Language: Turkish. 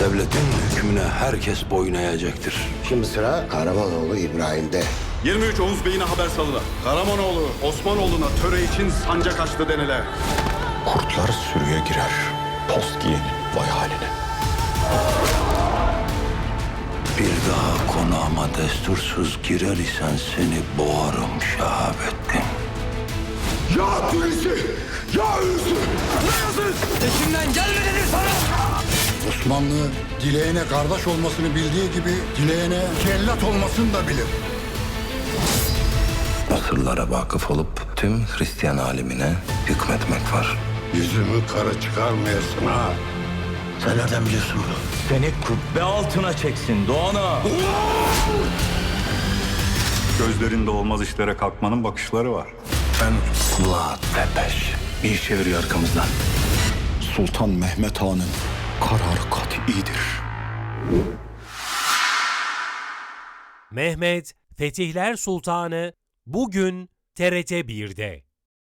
Devletin hükmüne herkes boyun eğecektir. Şimdi sıra Karamanoğlu İbrahim'de. 23 Oğuz Bey'ine haber salına. Karamanoğlu Osmanoğlu'na töre için sancak açtı denile. Kurtlar sürüye girer. Post giyin vay haline. Bir daha konağıma destursuz girer isen seni boğarım Şahabettin. Ya Hulusi! Ya Hulusi! Osmanlı dileğine kardeş olmasını bildiği gibi dileğine cellat olmasını da bilir. Asırlara vakıf olup tüm Hristiyan alemine hükmetmek var. Yüzümü kara çıkarmayasın ha. Sen nereden biliyorsun bunu? Seni kubbe altına çeksin Doğan'a. Gözlerinde olmaz işlere kalkmanın bakışları var. Ben Kulağa tepeş. İş çeviriyor arkamızdan. Sultan Mehmet Han'ın kararı kat'idir. Mehmet Fetihler Sultanı bugün TRT 1'de.